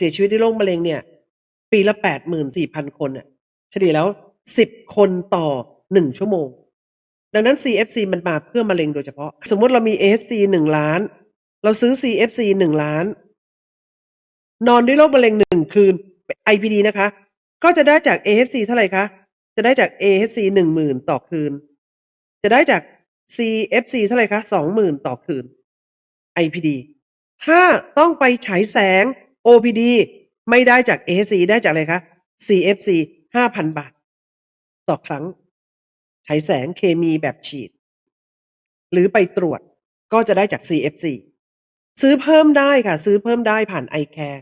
เสียชีวิตด้วยโรคมะเร็งเนี่ย ปีละแปดหมื่นสี่พันคนน่ะเฉลี่ยแล้วสิบคนต่อหนึ่งชั่วโมง ดังนั้น CFC มันมาเพื่อมะเร็งโดยเฉพาะ สมมติเรามี ASC หนึ่งล้าน เราซื้อ CFC หนึ่งล้าน นอนด้วยโรคมะเร็งหนึ่งคืน IPD นะคะ ก็จะได้จาก AFC เท่าไหร่คะ จะได้จาก AFC หนึ่งหมื่นต่อคืน จะได้จาก CFC เท่าไหร่คะสองหมื่นต่อคืน IPD ถ้าต้องไปฉายแสง OPD ไม่ได้จาก ASC ได้จากอะไรคะ CFC ห้าพันบาท ต่อครั้ง ใช้แสงเคมีแบบฉีด หรือไปตรวจก็จะได้จาก CFC ซื้อเพิ่มได้ค่ะ ซื้อเพิ่มได้ผ่าน iCare